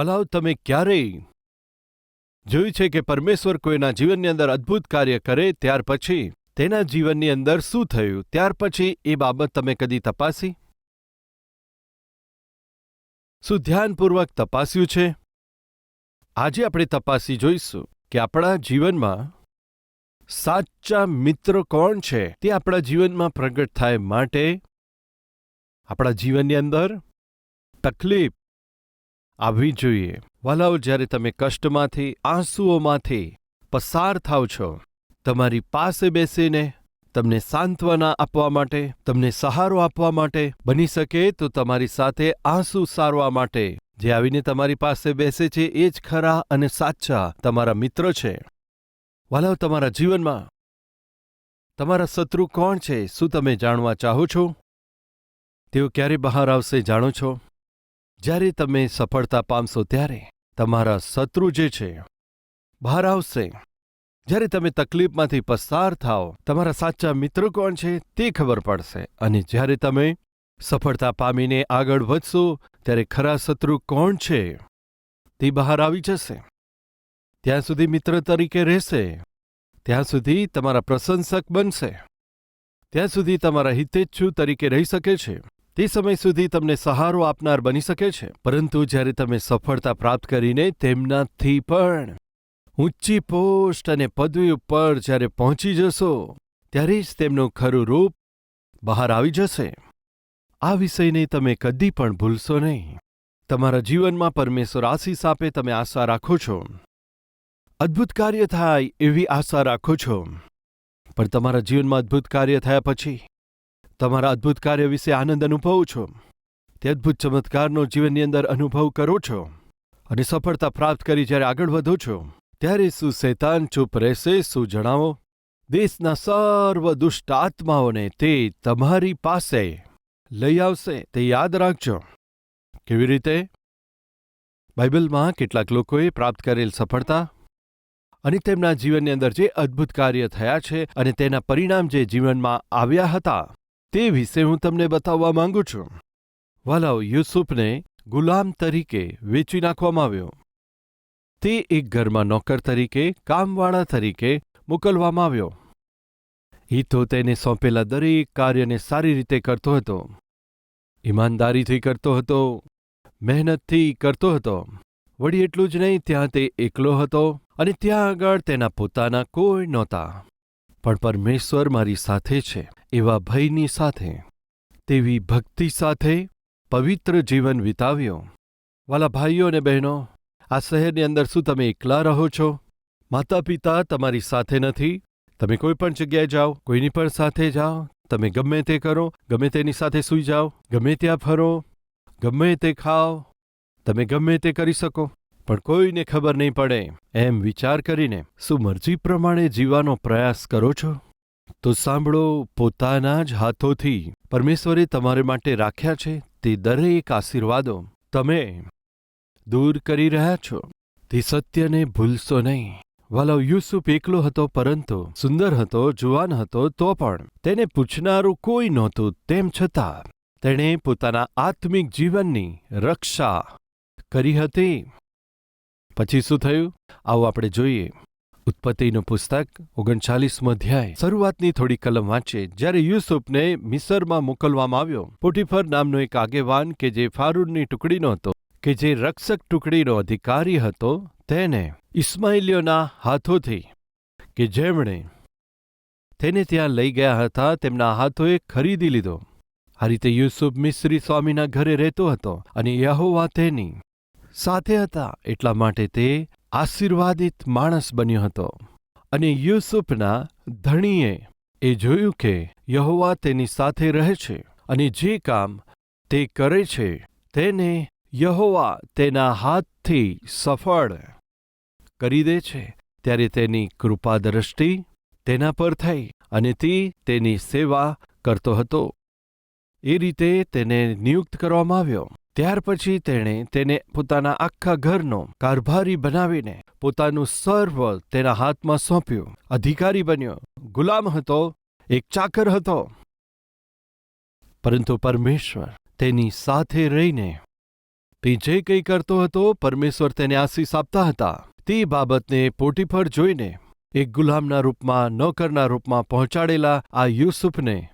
વલાવ, તમે ક્યારેય જોયું છે કે પરમેશ્વર કોઈના જીવનની અંદર અદ્ભુત કાર્ય કરે ત્યાર પછી તેના જીવનની અંદર શું થયું? ત્યાર પછી એ બાબત તમે કદી તપાસી? શું ધ્યાનપૂર્વક તપાસ્યું છે? આજે આપણે તપાસી જોઈશું કે આપણા જીવનમાં સાચા મિત્ર કોણ છે? તે આપણા જીવનમાં પ્રગટ થાય માટે આપણા જીવનની અંદર તકલીફ આવવી જોઈએ. વાલાઓ જ્યારે તમે કષ્ટમાંથી, આંસુઓમાંથી પસાર થાવ છો, તમારી પાસે બેસીને તમને સાંત્વના આપવા માટે, તમને સહારો આપવા માટે બની શકે, તો તમારી સાથે આંસુ સારવા માટે. જે આવીને તમારી પાસે બેસે છે, એ જ ખરા અને સાચા તમારા મિત્ર છે. વાલાઓ તમારા જીવનમાં તમારા શત્રુ કોણ છે, શું તમે જાણવા ચાહો છો? તેઓ ક્યારે બહાર આવશે, જાણો છો? જ્યારે તમે સફળતા પામશો ત્યારે તમારા શત્રુ જે છે, બહાર આવશે. જ્યારે તમે તકલીફમાંથી પસાર થાઓ, તમારા સાચા મિત્ર કોણ છે તે ખબર પડશે. અને જ્યારે તમે સફળતા પામીને આગળ વધશો, ત્યારે ખરા શત્રુ કોણ છે તે બહાર આવી જશે. ત્યાં સુધી મિત્ર તરીકે રહેશે. ત્યાં સુધી તમારા પ્રશંસક બનશે. ત્યાં સુધી તમારા હિતેચ્છુ તરીકે રહી શકે છે. તે સમય સુધી તમને સહારો આપનાર બની શકે છે. પરંતુ જ્યારે તમે સફળતા પ્રાપ્ત કરીને તેમનાથી પણ ઊંચી પોસ્ટ અને પદવી ઉપર જ્યારે પહોંચી જશો, ત્યારે જ તેમનું ખરું રૂપ બહાર આવી જશે. આ વિષયને તમે કદી પણ ભૂલશો નહીં. તમારા જીવનમાં પરમેશ્વર આશીષ આપે તમે આશા રાખો છો. અદ્ભુત કાર્ય થાય એવી આશા રાખો છો. પણ તમારા જીવનમાં અદ્ભુત કાર્ય થયા પછી તમારા અદ્ભુત કાર્ય વિશે આનંદ અનુભવો છો. તે અદ્ભુત ચમત્કારનો જીવનની અંદર અનુભવ કરો છો અને સફળતા પ્રાપ્ત કરી જ્યારે આગળ વધો છો, ત્યારે શું શૈતાન ચૂપ રહેશે. શું જણાવો? દેશના સર્વ દુષ્ટ આત્માઓને તે તમારી પાસે લઈ આવશે, તે યાદ રાખજો. કેવી રીતે? બાઇબલમાં કેટલાક લોકોએ પ્રાપ્ત કરેલ સફળતા અને તેમના જીવનની અંદર જે અદ્ભુત કાર્ય થયા છે અને તેના પરિણામ જે જીવનમાં આવ્યા હતા તે વિશે હું તમને બતાવવા માંગુ છું. વાલાઓ, યુસુફને ગુલામ તરીકે વેચી નાખવામાં આવ્યો. તે એક ઘરમાં નોકર તરીકે, કામવાળા તરીકે મોકલવામાં આવ્યો. એ તો તેને સોંપેલા દરેક કાર્યને સારી રીતે કરતો હતો. ઈમાનદારીથી કરતો હતો. મહેનતથી કરતો હતો. વળી એટલું જ નહીં, ત્યાં તે એકલો હતો અને ત્યાં આગળ તેના પોતાના કોઈ નહોતા. પણ પરમેશ્વર મારી સાથે છે, એવા ભયની સાથે. તેવી ભક્તિ સાથે પવિત્ર જીવન વિતાવ્યો. વાલા ભાઈઓ અને બહેનો, આ શહેરની અંદર શું તમે એકલા રહો છો? માતા પિતા તમારી સાથે નથી. તમે કોઈ પણ જગ્યાએ જાઓ, કોઈની પણ સાથે જાઓ. તમે ગમે તે કરો, ગમે તેની સાથે સૂઈ જાઓ, ગમે ત્યાં ફરો, ગમે તે ખાઓ. તમે ગમે તે કરી શકો. પણ કોઈને ખબર નહીં પડે. એમ વિચાર કરીને, શું મરજી પ્રમાણે જીવવાનો પ્રયાસ કરો છો? તો સાંભળો, પોતાના જ હાથોથી પરમેશ્વરે તમારે માટે રાખ્યા છે તે દરેક આશીર્વાદો તમે દૂર કરી રહ્યા છો. તે સત્યને ભૂલશો નહીં. વાલો, યુસુફ એકલો હતો, પરંતુ સુંદર હતો, જુવાન હતો, તો પણ તેને પૂછનારું કોઈ નહોતું. તેમ છતાં, તેણે પોતાના આત્મિક જીવનની રક્ષા કરી હતી. પછી શું થયું? આવો આપણે જોઈએ. ઉત્પત્તિનું પુસ્તક ઓગણચાલીસમો અધ્યાય. શરૂઆતની થોડી કલમ વાંચે. જ્યારે યુસુફને મિસરમાં મોકલવામાં આવ્યો, પોટીફર નામનો એક આગેવાન કે જે ફારૂનની ટુકડીનો હતો, કે જે રક્ષક ટુકડીનો અધિકારી હતો, તેને ઇસ્માઇલીઓના હાથોથી, કે જેમણે તેને ત્યાં લઈ ગયા હતા, તેમના હાથોએ ખરીદી લીધો. આ રીતે યુસુફ મિસ્રી સ્વામીના ઘરે રહેતો હતો અને યહોવા તેની સાથે હતા એટલા માટે તે આશીર્વાદિત માણસ બન્યો હતો. અને યુસુફના ધણીએ એ જોયું કે યહોવા તેની સાથે રહે છે અને જે કામ તે કરે છે તેને યહોવા તેના હાથથી સફળ કરી દે છે. ત્યારે તેની કૃપા દ્રષ્ટિ તેના પર થઈ અને તે તેની સેવા કરતો હતો. એ રીતે તેને નિયુક્ત કરવામાં આવ્યો. ત્યાર પછી તેણે તેને પોતાના આખા ઘરનો કારભારી બનાવીને પોતાનું સર્વ તેના હાથમાં સોંપ્યું. અધિકારી બન્યો. ગુલામ હતો. એક ચાકર હતો. પરંતુ પરમેશ્વર તેની સાથે રહીને તે જે કંઈ કરતો હતો, પરમેશ્વર તેને આશીષ આપતા હતા. તે બાબતને પોટીફળ જોઈને એક ગુલામના રૂપમાં, નોકરના રૂપમાં પહોંચાડેલા આ યુસુફને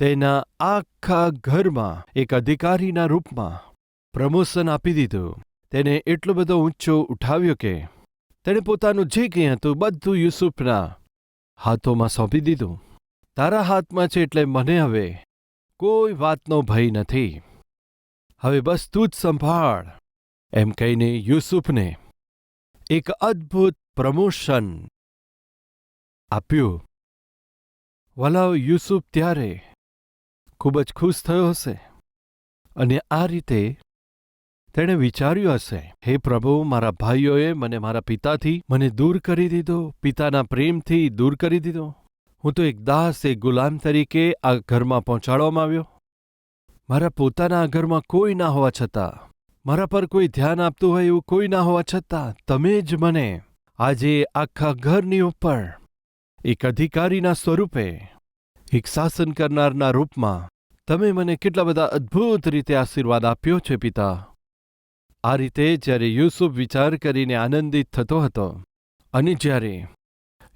તેના આખા ઘરમાં એક અધિકારીના રૂપમાં પ્રમોશન આપી દીધું. તેને એટલો બધો ઊંચો ઉઠાવ્યો કે તેણે પોતાનું જે કંઈ હતું બધું યુસુફના હાથોમાં સોંપી દીધું. તારા હાથમાં છે એટલે મને હવે કોઈ વાતનો ભય નથી. હવે બસ તું જ સંભાળ. એમ કહીને યુસુફને એક અદ્ભુત પ્રમોશન આપ્યું. વલાવ યુસુફ ત્યારે ખૂબ જ ખુશ થયો હશે. અને આ રીતે તેણે વિચાર્યું હશે, હે પ્રભુ, મારા ભાઈઓએ મને મારા પિતાથી મને દૂર કરી દીધો, પિતાના પ્રેમથી દૂર કરી દીધો. હું તો એક દાસ, એક ગુલામ તરીકે આ ઘરમાં પહોંચાડવામાં આવ્યો. મારા પોતાના ઘરમાં કોઈ ના હોવા છતાં, મારા પર કોઈ ધ્યાન આપતું હોય એવું કોઈ ના હોવા છતાં, તમે જ મને આજે આખા ઘરની ઉપર એક અધિકારીના સ્વરૂપે એક શાસન કરનારના રૂપમાં તમે મને કેટલા બધા અદ્ભુત રીતે આશીર્વાદ આપ્યો છે, પિતા. આ રીતે જ્યારે યુસુફ વિચાર કરીને આનંદિત થતો હતો અને જ્યારે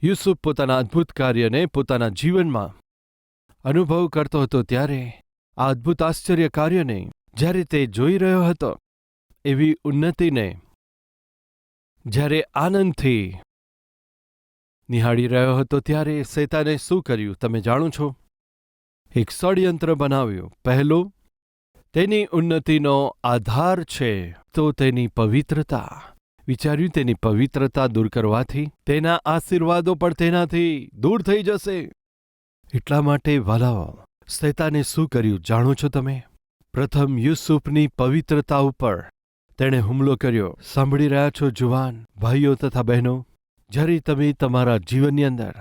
યુસુફ પોતાના અદ્ભુત કાર્યને પોતાના જીવનમાં અનુભવ કરતો હતો ત્યારે આ અદ્ભુત આશ્ચર્ય કાર્યને જ્યારે તે જોઈ રહ્યો હતો, એવી ઉન્નતિને જ્યારે આનંદથી નિહાળી રહ્યો હતો ત્યારે શેતાને શું કર્યું તમે જાણો છો? એક ષડયંત્ર બનાવ્યું. પહેલું, તેની ઉન્નતિનો આધાર છે. તો તેની પવિત્રતા. વિચાર્યું તેની પવિત્રતા દૂર કરવાથી, તેના આશીર્વાદો પણ તેનાથી દૂર થઈ જશે. એટલા માટે, વાલાઓ, શૈતાને શું કર્યું જાણો છો તમે? પ્રથમ, યુસુફની પવિત્રતા ઉપર તેણે હુમલો કર્યો. સાંભળી રહ્યા છો, જુવાન, ભાઈઓ તથા બહેનો? જ્યારે તમે તમારા જીવનની અંદર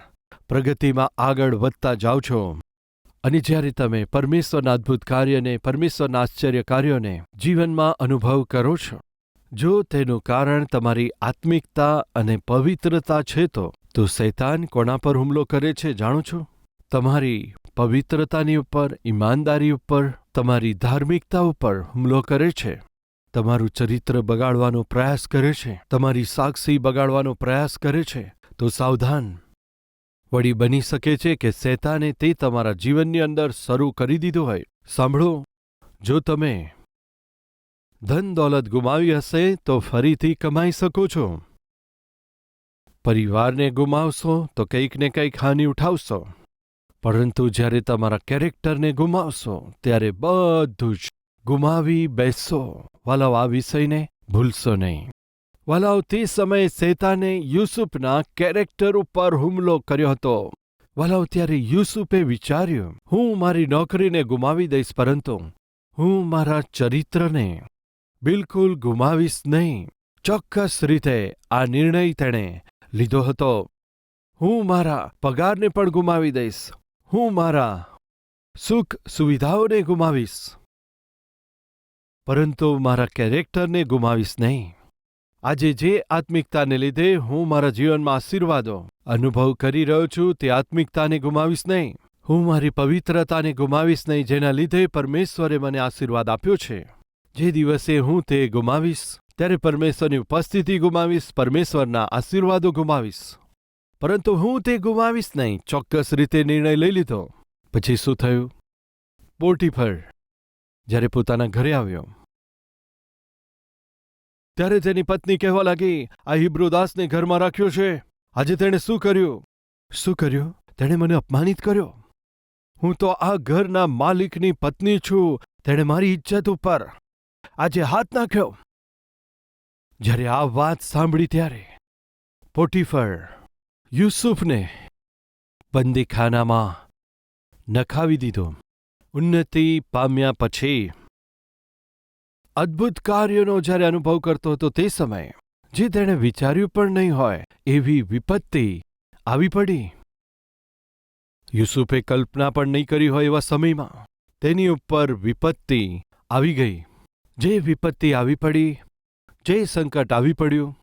પ્રગતિમાં આગળ વધતા જાઓ છો અને જ્યારે તમે પરમેશ્વરના અદ્ભુત કાર્યને પરમેશ્વરના આશ્ચર્ય કાર્યોને જીવનમાં અનુભવ કરો છો, જો તેનું કારણ તમારી આત્મિકતા અને પવિત્રતા છે તો તો શૈતાન કોના પર હુમલો કરે છે જાણો છો? તમારી પવિત્રતાની ઉપર, ઈમાનદારી ઉપર, તમારી ધાર્મિકતા ઉપર હુમલો કરે છે. તમારું ચરિત્ર બગાડવાનો પ્રયાસ કરે છે, તમારી સાક્ષી બગાડવાનો પ્રયાસ કરે છે, તો સાવધાન. વળી બની શકે છે કે શેતાને તે તમારા જીવનની અંદર શરૂ કરી દીધું હોય. સાંભળો, જો તમે ધન દોલત ગુમાવી હશે, તો ફરીથી કમાઈ શકો છો. પરિવારને ગુમાવશો, તો કંઈક ને કંઈક હાનિ ઉઠાવશો. પરંતુ જ્યારે તમારા કેરેક્ટરને ગુમાવશો, ત્યારે બધું જ ગુમાવી બેસશો વાલાવ આ વિષયને ભૂલશો નહીં. વાલાવ તે સમયે શેતાને યુસુફના કેરેક્ટર ઉપર હુમલો કર્યો હતો. વાલાવ ત્યારે યુસુફે વિચાર્યું, હું મારી નોકરીને ગુમાવી દઈશ પરંતુ હું મારા ચરિત્રને બિલકુલ ગુમાવીશ નહીં. ચોક્કસ રીતે આ નિર્ણય તેણે લીધો હતો. હું મારા પગારને પણ ગુમાવી દઈશ. હું મારા સુખ સુવિધાઓને ગુમાવીશ. પરંતુ મારા કેરેક્ટરને ગુમાવીશ નહીં. આજે જે આત્મિકતાને લીધે હું મારા જીવનમાં આશીર્વાદો અનુભવ કરી રહ્યો છું તે આત્મિકતાને ગુમાવીશ નહીં. હું મારી પવિત્રતાને ગુમાવીશ નહીં જેના લીધે પરમેશ્વરે મને આશીર્વાદ આપ્યો છે. જે દિવસે હું તે ગુમાવીશ, ત્યારે પરમેશ્વરની ઉપસ્થિતિ ગુમાવીશ, પરમેશ્વરના આશીર્વાદો ગુમાવીશ. પરંતુ હું તે ગુમાવીશ નહીં, ચોક્કસ રીતે નિર્ણય લઈ લીધો. પછી શું થયું? પોટીફર જ્યારે પોતાના ઘરે આવ્યો. ત્યારે તેની પત્ની કહેવા લાગી, આ હિબ્રુદાસને ઘરમાં રાખ્યો છે. આજે તેણે શું કર્યું? શું કર્યું? તેણે મને અપમાનિત કર્યો. હું તો આ ઘરના માલિકની પત્ની છું. તેણે મારી ઇજ્જત ઉપર આજે હાથ નાખ્યો. જ્યારે આ વાત સાંભળી ત્યારે પોટીફર યુસુફને બંદીખાનામાં નખાવી દીધો. ઉન્નતિ પામ્યા પછી. અદ્ભુત કાર્યોનો જ્યારે અનુભવ કરતો હતો તે સમયે, જે તેણે વિચાર્યું પણ નહીં હોય, એવી વિપત્તિ આવી પડી. યુસુફે કલ્પના પણ નહીં કરી હોય એવા સમયમાં, તેની ઉપર વિપત્તિ આવી ગઈ. જે વિપત્તિ આવી પડી, જે સંકટ આવી પડ્યું,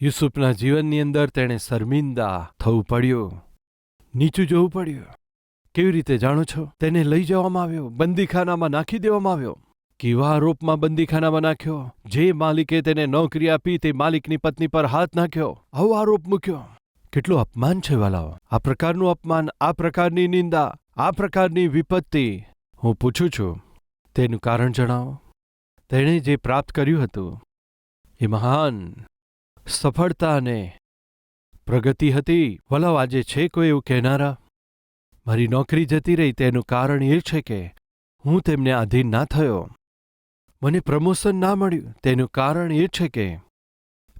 યુસુફના જીવનની અંદર તેણે શર્મિંદા થવું પડ્યું, નીચું જોવું પડ્યું. કેવી રીતે જાણો છો? તેને લઈ જવામાં આવ્યો, બંદીખાનામાં નાખી દેવામાં આવ્યો. કેવા આરોપમાં બંદીખાનામાં નાખ્યો? જે માલિકે તેને નોકરી આપી તે માલિકની પત્ની પર હાથ નાખ્યો. આવો આરોપ મૂક્યો. કેટલું અપમાન છે વાલાઓ. આ પ્રકારનું અપમાન, આ પ્રકારની નિંદા, આ પ્રકારની વિપત્તિ. હું પૂછું છું, તેનું કારણ જણાવો. તેણે જે પ્રાપ્ત કર્યું હતું, એ મહાન સફળતા અને પ્રગતિ હતી. વલાવ આજે છે કોઈ એવું કહેનારા? મારી નોકરી જતી રહી તેનું કારણ એ છે કે હું તેમને આધીન ના થયો. મને પ્રમોશન ના મળ્યું, તેનું કારણ એ છે કે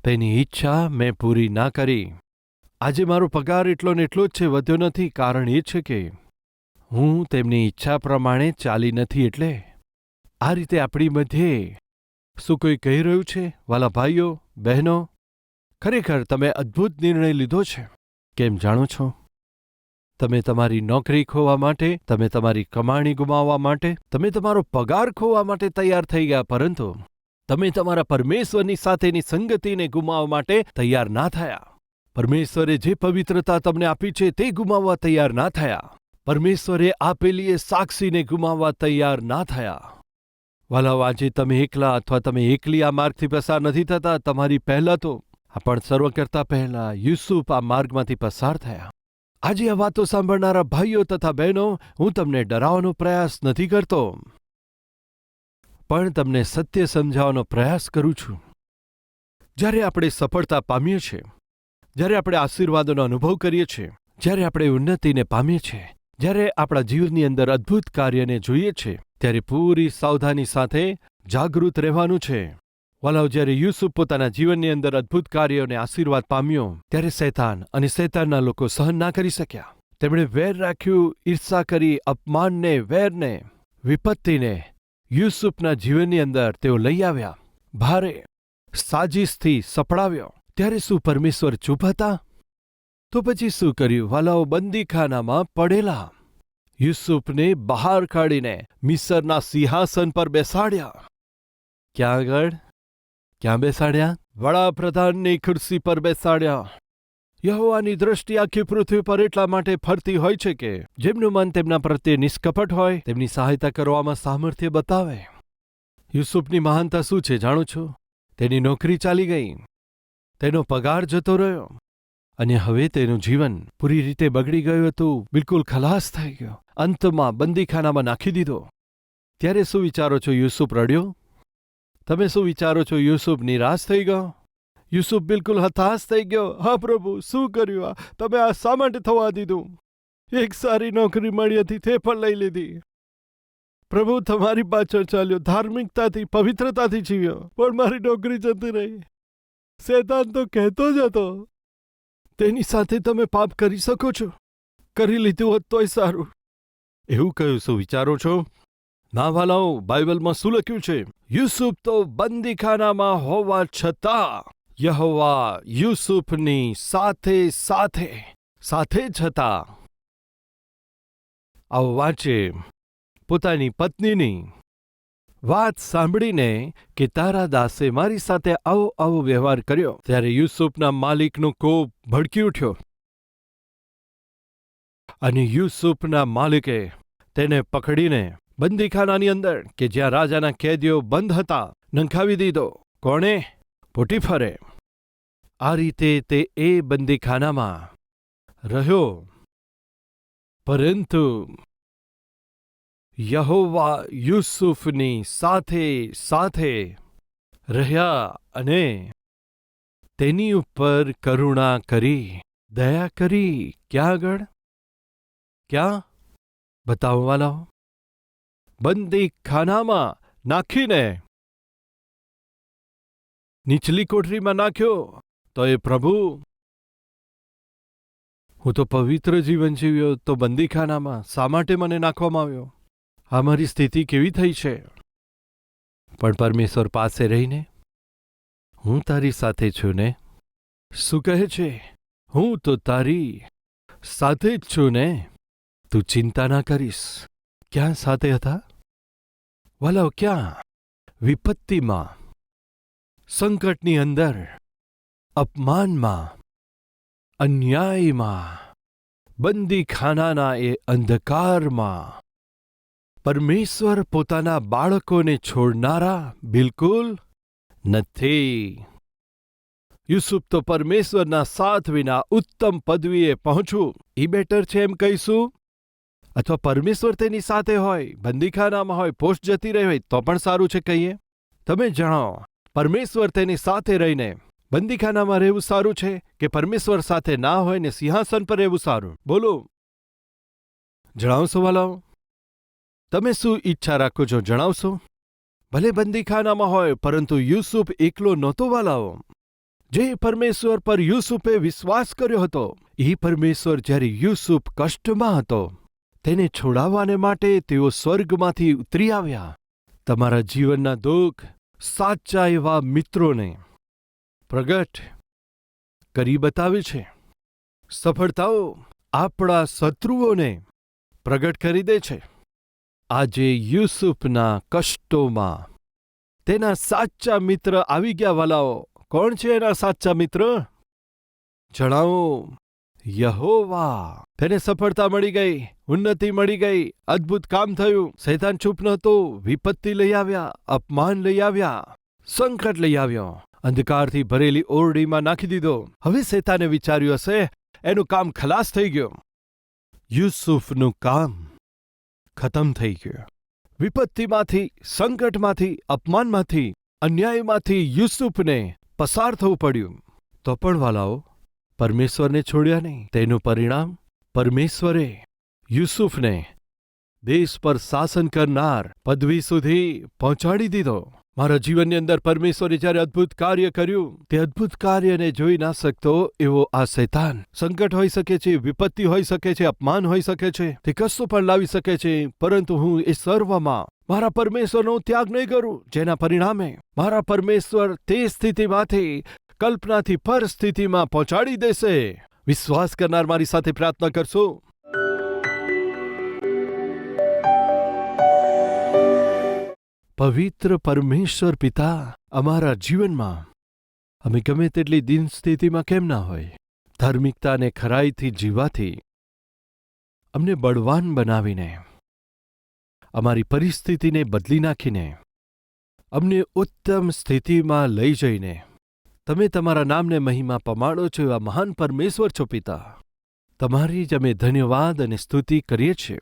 તેની ઈચ્છા મેં પૂરી ના કરી. આજે મારો પગાર એટલો ને એટલો જ છે, વધ્યો નથી. કારણ એ છે કે હું તેમની ઈચ્છા પ્રમાણે ચાલી નથી એટલે આ રીતે આપણી મધ્યે શું કોઈ કહી રહ્યું છે? વાલા ભાઈઓ, બહેનો, ખરેખર તમે અદ્ભુત નિર્ણય લીધો છે. કેમ જાણો છો? તમે તમારી નોકરી ખોવા માટે, તમે તમારી કમાણી ગુમાવવા માટે, તમે તમારો પગાર ખોવા માટે તૈયાર થઈ ગયા, પરંતુ તમે તમારા પરમેશ્વરની સાથેની સંગતિને ગુમાવવા માટે તૈયાર ના થયા. પરમેશ્વરે જે પવિત્રતા તમને આપી છે તે ગુમાવવા તૈયાર ના થયા. પરમેશ્વરે આપેલી એ સાક્ષીને ગુમાવવા તૈયાર ના થયા. વાલાઓ, આજે તમે એકલા અથવા તમે એકલી આ માર્ગથી પસાર નથી થતા, તમારી પહેલા તો પણ સર્વ કરતા પહેલા યુસુફ આ માર્ગમાંથી પસાર થયા. આજે આ વાતો સાંભળનારા ભાઈઓ તથા બહેનો, હું તમને ડરાવવાનો પ્રયાસ નથી કરતો. પણ તમને સત્ય સમજાવવાનો પ્રયાસ કરું છું. જ્યારે આપણે સફળતા પામીએ છીએ, જ્યારે આપણે આશીર્વાદોનો અનુભવ કરીએ છીએ, જ્યારે આપણે ઉન્નતિને પામીએ છીએ, જ્યારે આપણા જીવનની અંદર અદ્ભુત કાર્યને જોઈએ છે ત્યારે પૂરી સાવધાની સાથે જાગૃત રહેવાનું છે. વાલાવ જ્યારે યુસુફ પોતાના જીવનની અંદર અદ્ભુત કાર્યોને આશીર્વાદ પામ્યો, ત્યારે શૈતાન અને શૈતાનના લોકો સહન ના કરી શક્યા. તેમણે વેર રાખ્યું, ઈર્ષા કરી, અપમાનને, વેરને, વિપત્તિને યુસુફના જીવનની અંદર તેઓ લઈ આવ્યા. ભારે સાજીશથી સપડાવ્યો. ત્યારે શું પરમેશ્વર ચૂપ હતા? તો પછી શું કર્યું? વાલાઓ બંદીખાનામાં પડેલા. યુસુફને બહાર કાઢીને મિસરના સિંહાસન પર બેસાડ્યા. ક્યાં આગળ? ક્યાં બેસાડ્યા? વડાપ્રધાનની ખુરશી પર બેસાડ્યા. યહોવાની દ્રષ્ટિ આખી પૃથ્વી પર એટલા માટે ફરતી હોય છે કે, જેમનું મન તેમના પ્રત્યે નિષ્કપટ હોય, તેમની સહાયતા કરવામાં સામર્થ્ય બતાવે. યુસુફની મહાનતા શું છે જાણું છો? તેની નોકરી ચાલી ગઈ. તેનો પગાર જતો રહ્યો. અને હવે તેનું જીવન પૂરી રીતે બગડી ગયું હતું, બિલકુલ ખલાસ થઈ ગયો. અંતમાં બંદીખાનામાં નાખી દીધો. ત્યારે શું વિચારો છો યુસુફ રડ્યો? તમે શું વિચારો છો, યુસુફ નિરાશ થઈ ગયો? યુસુફ બિલકુલ હતાશ થઈ ગયો. હા, પ્રભુ, શું કર્યું આ? તમે આ શા માટે થવા દીધું? એક સારી નોકરી મળી હતી, તે પણ લઈ લીધી. પ્રભુ, તમારી પાછળ ચાલ્યો, ધાર્મિકતાથી, પવિત્રતાથી જીવ્યો. પણ મારી નોકરી જતી રહી. શેતાન તો કહેતો જ હતો. તેની સાથે તમે પાપ કરી શકો છો. કરી લીધું હોત તોય સારું. એવું કહ્યું શું વિચારો છો? ના વાલાઓ બાઇબલમાં શું લખ્યું છે? યુસુફ તો બંદીખાનામાં હોવા છતાં યહોવા યુસુફની સાથે સાથે સાથે છતાં. આવો વાંચે પોતાની પત્નીની વાત સાંભળીને કે તારા દાસે મારી સાથે આવો આવો વ્યવહાર કર્યો, ત્યારે યુસુફના માલિકનો કોપ ભડકી ઉઠ્યો. અને યુસુફના માલિકે તેને પકડીને બંદીખાનાની અંદર કે જ્યાં રાજાના કેદીઓ બંધ હતા, નંખાવી દીધો. કોણે? પોટીફરે. આ રીતે તે એ બંદીખાનામાં રહ્યો. પરંતુ યહોવા યુસુફની સાથે સાથે રહ્યા અને તેની ઉપર કરુણા કરી, દયા કરી. ક્યાં આગળ? ક્યાં? બતાવવાલો બંદી ખાનામાં નાખીને. નીચલી કોઠરીમાં નાખ્યો, તો એ પ્રભુ, હું તો પવિત્ર જીવન જીવ્યો, તો બંદીખાનામાં શા માટે મને નાખવામાં આવ્યો? આ મારી સ્થિતિ કેવી થઈ છે? પણ પરમેશ્વર પાસે રહીને, હું તારી સાથે છું ને? શું કહે છે? હું તો તારી સાથે જ છું ને? તું ચિંતા ના કરીશ. ક્યાં સાથે હતા વલવ ક્યાં વિપત્તિમાં સંકટની અંદર અપમાનમાં અન્યાયમાં બંદીખાનાના એ અંધકારમાં પરમેશ્વર પોતાના બાળકોને છોડનારા બિલકુલ નથી યુસુફ તો પરમેશ્વરના સાથ વિના ઉત્તમ પદવીએ પહોંચવું એ બેટર છે એમ કહીશું અથવા પરમેશ્વર તેની સાથે હોય, બંદીખાનામાં હોય, પોસ્ટ જતી રહી હોય, તો પણ સારું છે કહીએ? તમે જણાવો, પરમેશ્વર તેની સાથે રહીને બંદીખાનામાં રહેવું સારું છે કે પરમેશ્વર સાથે ના હોય ને સિંહાસન પર રહેવું સારું? બોલો. જણાવશો વાલાઓ. તમે શું ઈચ્છા રાખો છો જણાવશો? ભલે બંદીખાનામાં હોય, પરંતુ યુસુફ એકલો નહોતો વાલાઓ. જે પરમેશ્વર પર યુસુફે વિશ્વાસ કર્યો હતો એ પરમેશ્વર જ્યારે યુસુફ કષ્ટમાં હતો. તેને છોડાવવાને માટે તેઓ સ્વર્ગમાંથી ઉતરી આવ્યા. તમારા જીવનના દુઃખ સાચા એવા મિત્રોને પ્રગટ કરી બતાવે છે. સફળતાઓ આપણા શત્રુઓને પ્રગટ કરી દે છે. આજે યુસુફના કષ્ટોમાં તેના સાચા મિત્ર આવી ગયા. વાલાઓ, કોણ છે એના સાચા મિત્ર? જણાવો. યહોવા. તેને સફળતા મળી ગઈ. ઉન્નતિ મળી ગઈ, અદ્ભુત કામ થયું. શૈતાન ચૂપ નહોતો, વિપત્તિ લઈ આવ્યા, અપમાન લઈ આવ્યા, સંકટ લઈ આવ્યો. અંધકારથી ભરેલી ઓરડીમાં નાખી દીધો. હવે શેતાને વિચાર્યું હશે, એનું કામ ખલાસ થઈ ગયું. યુસુફનું કામ ખતમ થઈ ગયું. વિપત્તિમાંથી, સંકટમાંથી, અપમાનમાંથી, અન્યાયમાંથી યુસુફને પસાર થવું પડ્યું. તો પણ વાલાઓ, પરમેશ્વરને છોડ્યા નહીં. તેનું પરિણામ પરમેશ્વરે યુસુફને, દેશ પર શાસન કરનાર પદવી સુધી પહોંચાડી દીધો. મારા જીવનની અંદર પરમેશ્વરે જ્યારે અદ્ભુત કાર્ય કર્યું, તે અદ્ભુત કાર્યને જોઈ ના શકતો એવો આ શૈતાન. સંકટ હોઈ શકે છે, વિપત્તિ હોઈ શકે છે, અપમાન હોઈ શકે છે, તે કશું પણ લાવી શકે છે, પરંતુ હું એ સર્વમાં મારા પરમેશ્વરનો ત્યાગ નહીં કરું, જેના પરિણામે મારા પરમેશ્વર તે સ્થિતિમાંથી, કલ્પનાથી પર સ્થિતિમાં પહોંચાડી દેશે. વિશ્વાસ કરનાર મારી સાથે પ્રાર્થના કરશો. પવિત્ર પરમેશ્વર પિતા અમારા જીવનમાં. અમે ગમે તેટલી દિન સ્થિતિમાં કેમ ના હોય, ધાર્મિકતા અને ખરાઈથી જીવવાથી અમને બળવાન બનાવીને, અમારી પરિસ્થિતિને બદલી નાખીને, અમને ઉત્તમ સ્થિતિમાં લઈ જઈને, તમે તમારા નામને મહિમા પમાડો છો એવા મહાન પરમેશ્વર છો પિતા. તમારી જ અમે ધન્યવાદ અને સ્તુતિ કરીએ છીએ.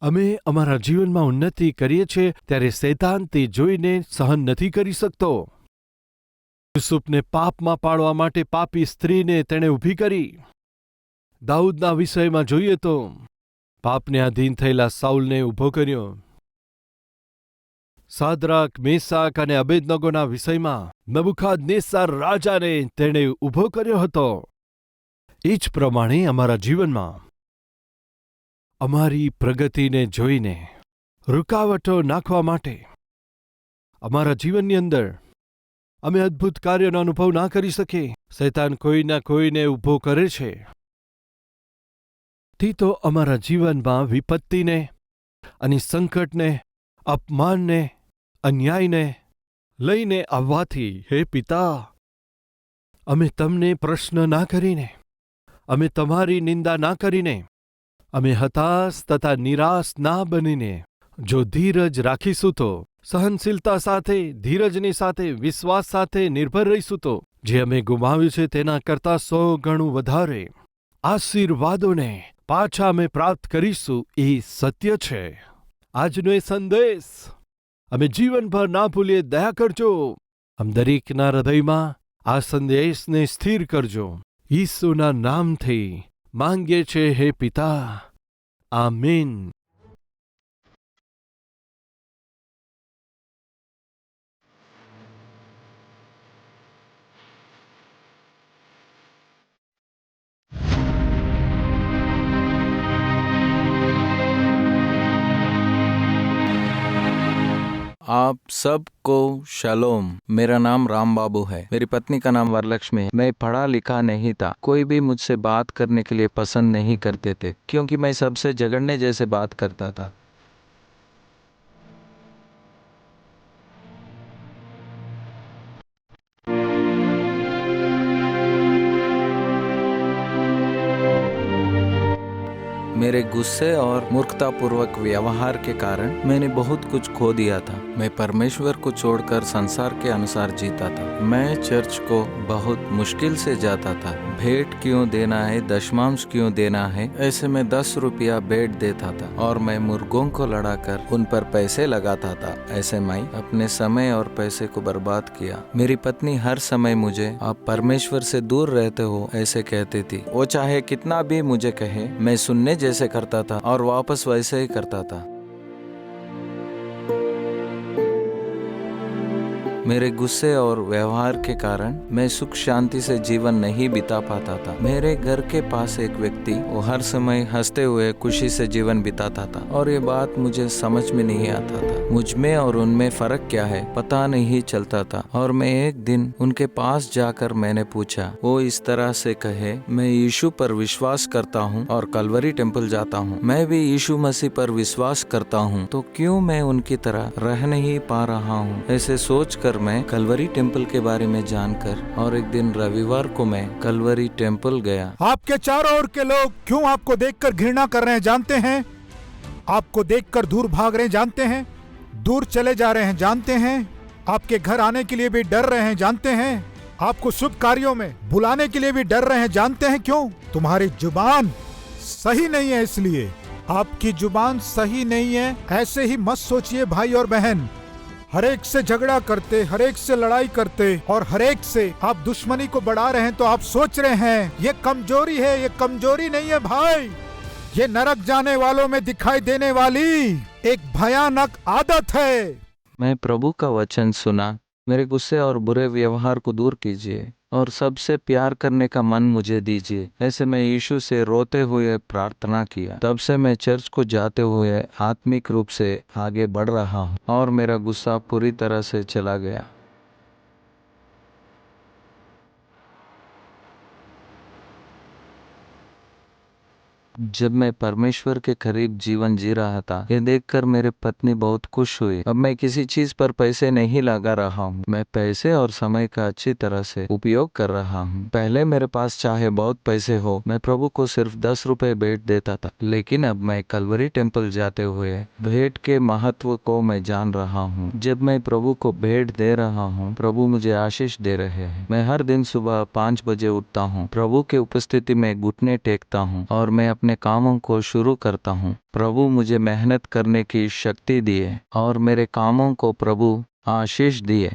અમે અમારા જીવનમાં ઉન્નતિ કરીએ છીએ ત્યારે શૈતાન તે જોઈને સહન નથી કરી શકતો. યુસુફને પાપમાં પાડવા માટે પાપી સ્ત્રીને તેણે ઊભી કરી. દાઉદના વિષયમાં જોઈએ તો, પાપને આધીન થયેલા સાઉલને ઊભો કર્યો. સાદરાક, મેસાક અને અબેદનગોના વિષયમાં નબુખાદ નેસાર રાજાને તેણે ઊભો કર્યો હતો. એ જ પ્રમાણે અમારા જીવનમાં અમારી પ્રગતિને જોઈને રૂકાવટો નાખવા માટે અમારા જીવનની અંદર અમે અદ્ભુત કાર્યનો અનુભવ ના કરી શકીએ. શૈતાન કોઈના કોઈને ઊભો કરે છે. તે તો અમારા જીવનમાં વિપત્તિને અને સંકટને, અપમાનને, અન્યાયને લઈને આવવાથી હે પિતા, અમે તમને પ્રશ્ન ના કરીને, અમે તમારી નિંદા ના કરીને અમે હતાશ તથા નિરાશ ના બનીને જો ધીરજ રાખીશું તો, સહનશીલતા સાથે, ધીરજની સાથે, વિશ્વાસ સાથે નિર્ભર રહીશું તો, જે અમે ગુમાવ્યું છે તેના કરતાં સો ગણું વધારે. આશીર્વાદોને પાછા અમે પ્રાપ્ત કરીશું, એ સત્ય છે. આજનો એ સંદેશ. અમે જીવનભર ના ભૂલીએ, દયા કરજો. આમ દરેકના હૃદયમાં આ સંદેશને સ્થિર કરજો. ઈસુના નામથી માંગીએ છે હે પિતા. આમીન. आप सबको शलोम। मेरा नाम राम बाबू है। मेरी पत्नी का नाम वरलक्ष्मी है। मैं पढ़ा लिखा नहीं था। कोई भी मुझसे बात करने के लिए पसंद नहीं करते थे, क्योंकि मैं सबसे झगड़ने जैसे बात करता था। मेरे गुस्से और मूर्खतापूर्वक व्यवहार के कारण मैंने बहुत कुछ खो दिया था। मैं परमेश्वर को छोड़कर संसार के अनुसार जीता था। मैं चर्च को बहुत मुश्किल से जाता था। भेंट क्यों देना है, दशमांश क्यों देना है, ऐसे में दस रुपया भेंट देता था और मैं मुर्गों को लड़ाकर उन पर पैसे लगाता था। ऐसे मैं अपने समय और पैसे को बर्बाद किया। मेरी पत्नी हर समय मुझे, आप परमेश्वर से दूर रहते हो, ऐसे कहती थी। वो चाहे कितना भी मुझे कहे, मैं सुनने जैसे करता था और वापस वैसे ही करता था मेरे गुस्से और व्यवहार के कारण मैं सुख शांति से जीवन नहीं बिता पाता था। मेरे घर के पास एक व्यक्ति वो हर समय हँसते हुए खुशी से जीवन बिताता था और ये बात मुझे समझ में नहीं आता था। मुझमें और उनमें फ़र्क क्या है, पता नहीं चलता था। और मैं एक दिन उनके पास जाकर मैंने पूछा, वो इस तरह से कहे, मैं यीशु पर विश्वास करता हूँ और कलवरी टेंपल जाता हूँ। मैं भी यीशु मसीह पर विश्वास करता हूँ तो क्यों मैं उनकी तरह रह नहीं पा रहा हूँ? ऐसे सोचकर मैं कलवरी टेंपल के बारे में जानकर और एक दिन रविवार को मैं कलवरी टेंपल गया। आपके चारों ओर के लोग क्यों आपको देखकर घृणा कर रहे हैं जानते हैं? आपको देखकर दूर भाग रहे जानते हैं? दूर चले जा रहे हैं जानते हैं? आपके घर आने के लिए भी डर रहे हैं जानते हैं? आपको शुभ कार्यों में बुलाने के लिए भी डर रहे हैं जानते हैं क्यों? तुम्हारी ज़ुबान सही नहीं है इसलिए। आपकी ज़ुबान सही नहीं है, ऐसे ही मत सोचिए भाई और बहन। हरेक से झगड़ा करते, हरेक से लड़ाई करते और हरेक से आप दुश्मनी को बढ़ा रहे हैं तो आप सोच रहे हैं, ये कमज़ोरी है, ये कमज़ोरी नहीं है भाई। ये नरक जाने वालों में दिखाई देने वाली एक भयानक आदत है। मैं प्रभु का वचन सुना मेरे गुस्से और बुरे व्यवहार को दूर कीजिए और सबसे प्यार करने का मन मुझे दीजिए। ऐसे में यीशु से रोते हुए प्रार्थना किया। तब से मैं चर्च को जाते हुए आत्मिक रूप से आगे बढ़ रहा हूँ और मेरा गुस्सा पूरी तरह से चला गया। जब मैं परमेश्वर के करीब जीवन जी रहा था ये देखकर मेरे पत्नी बहुत खुश हुई अब मैं किसी चीज़ पर पैसे नहीं लगा रहा हूँ। मैं पैसे और समय का अच्छी तरह से उपयोग कर रहा हूँ। पहले मेरे पास चाहे बहुत पैसे हो, मैं प्रभु को सिर्फ़ दस रुपए भेंट देता था। लेकिन अब मैं कलवरी टेंपल जाते हुए भेंट के महत्व को मैं जान रहा हूँ। जब मैं प्रभु को भेंट दे रहा हूँ, प्रभु मुझे आशीष दे रहे हैं। मैं हर दिन सुबह पाँच बजे उठता हूँ। प्रभु के उपस्थिति में घुटने टेकता हूँ और मैं अपने कामों को शुरू करता हूँ प्रभु मुझे मेहनत करने की शक्ति दिए और मेरे कामों को प्रभु आशीष दिए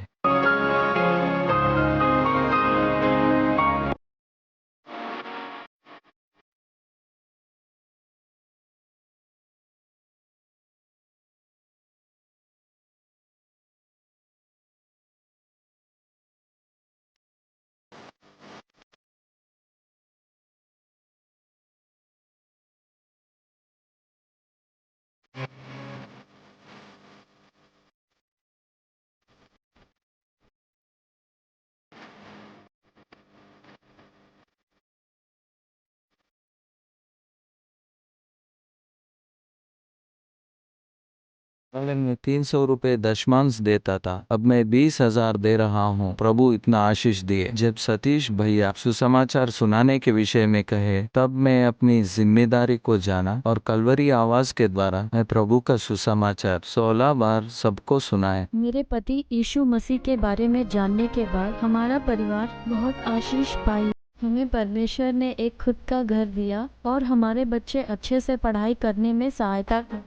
मैं तीन सौ रूपए दशमांश देता था। अब मैं बीस हज़ार दे रहा हूँ। प्रभु इतना आशीष दिए। जब सतीश भैया सुसमाचार सुनाने के विषय में कहे, तब मैं अपनी ज़िम्मेदारी को जाना और कलवरी आवाज़ के द्वारा मैं प्रभु का सुसमाचार सोलह बार सबको सुनाए। मेरे पति यीशु मसीह के बारे में जानने के बाद हमारा परिवार बहुत आशीष पाई। हमें परमेश्वर ने एक खुद का घर दिया और हमारे बच्चे अच्छे से पढ़ाई करने में सहायता की।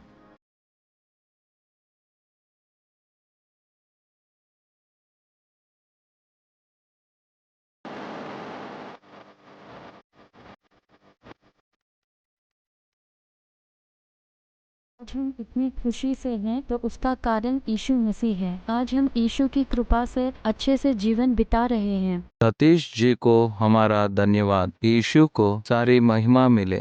आज हम इतनी खुशी से हैं तो उसका कारण यीशु मसीह है आज हम यीशु की कृपा से अच्छे से जीवन बिता रहे हैं सतीश जी को हमारा धन्यवाद यीशु को सारी महिमा मिले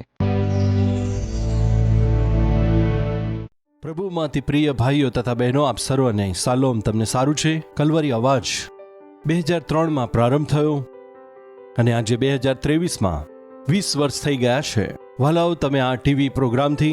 પ્રભુમાંથી પ્રિય ભાઈઓ તથા બહેનો આપ સર્વને સાલોમ તમને સારું છે કલવરી અવાજ બે હજાર ત્રણમાં પ્રારંભ થયો અને આજે બે હજાર ત્રેવીસમાં વીસ વર્ષ થઈ ગયા છે વાલાઓ તમે આ ટીવી પ્રોગ્રામથી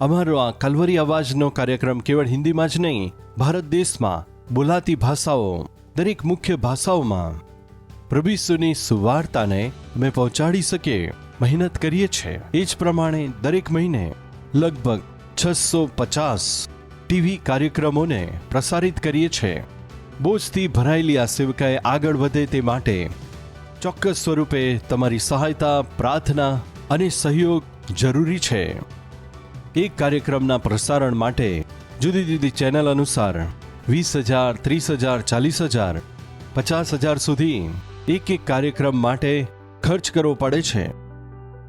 અમારો આ કલવરી અવાજનો કાર્યક્રમ કેવળ હિન્દીમાં જ નહીં, ભારત દેશમાં બોલાતી ભાષાઓ દરેક મુખ્ય ભાષાઓમાં પ્રભુ ઈસુની સુવાર્તાને અમે પહોંચાડી શકીએ, મહેનત કરીએ છીએ. એ જ પ્રમાણે દરેક મહિને લગભગ છસો પચાસ ટીવી કાર્યક્રમોને પ્રસારિત કરીએ છીએ. બોજથી ભરાયેલી આ સેવકાએ આગળ વધે તે માટે ચોક્કસ સ્વરૂપે તમારી સહાયતા, પ્રાર્થના અને સહયોગ જરૂરી છે. એક કાર્યક્રમના પ્રસારણ માટે જુદી જુદી ચેનલ અનુસાર વીસ હજાર, ત્રીસ હજાર, ચાલીસ હજાર, પચાસ હજાર સુધી એક એક કાર્યક્રમ માટે ખર્ચ કરવો પડે છે.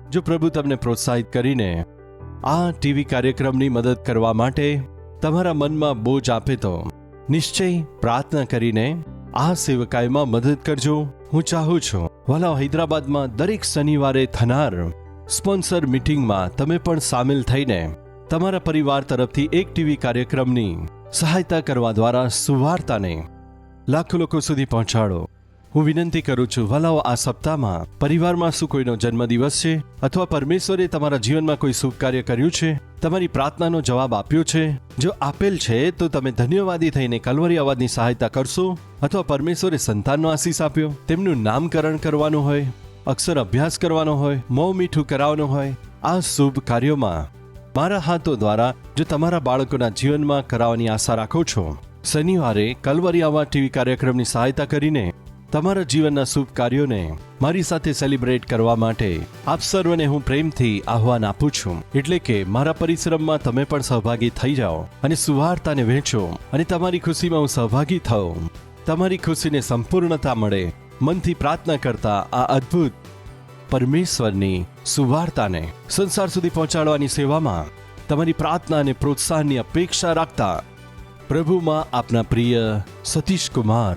જો પ્રભુ તમને પ્રોત્સાહિત કરીને આ ટીવી કાર્યક્રમની મદદ કરવા માટે તમારા મનમાં બોજ આપે તો નિશ્ચય પ્રાર્થના કરીને આ સેવકાયમાં મદદ કરજો. હું ચાહું છું. વાલા હૈદરાબાદમાં દરેક શનિવારે થનાર સ્પોન્સર મીટિંગમાં તમે પણ સામેલ થઈને તમારા પરિવાર તરફથી એક ટીવી કાર્યક્રમની સહાયતા કરવા દ્વારા સુવાર્તાને લાખો લોકો સુધી પહોંચાડો. હું વિનંતી કરું છું ભલાઓ આ સપ્તાહમાં પરિવારમાં શું કોઈનો જન્મદિવસ છે અથવા પરમેશ્વરે તમારા જીવનમાં કોઈ શુભ કાર્ય કર્યું છે? તમારી પ્રાર્થનાનો જવાબ આપ્યો છે? જો આપેલ છે, તો તમે ધન્યવાદી થઈને કલવરી અવાજની સહાયતા કરશો અથવા પરમેશ્વરે સંતાનનો આશીષ આપ્યો? તેમનું નામકરણ કરવાનું હોય? અક્ષર અભ્યાસ કરવાનો હોય, મોં મીઠું કરાવવાનું હોય, આ શુભ કાર્યોમાં. મારા હાથો દ્વારા જો તમારા બાળકોના જીવનમાં કરાવવાની આશા રાખો છો, શનિવારે કલવરી ટીવી કાર્યક્રમની સહાયતા કરીને તમારા જીવનના શુભ કાર્યોને મારી સાથે સેલિબ્રેટ કરવા માટે આપ સર્વને હું પ્રેમથી આહવાન આપું છું. એટલે કે મારા પરિશ્રમમાં તમે પણ સહભાગી થઈ જાઓ અને સુવાર્તાને વહેંચો અને તમારી ખુશીમાં હું સહભાગી થઉં. તમારી ખુશીને સંપૂર્ણતા મળે મનથી પ્રાર્થના કરતા આ અદ્ભુત પરમેશ્વરની સુવાર્તાને સંસાર સુધી પહોંચાડવાની સેવામાં તમારી પ્રાર્થના અને પ્રોત્સાહનની અપેક્ષા રાખતા પ્રભુમાં આપના પ્રિય સતીશ કુમાર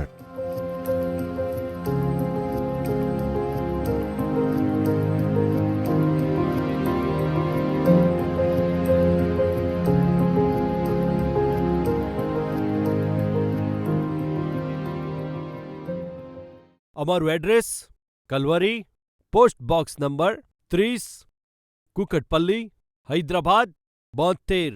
અમારું address Calvary post box number ત્રીસ કુકટપલ્લી હૈદરાબાદ બોતેર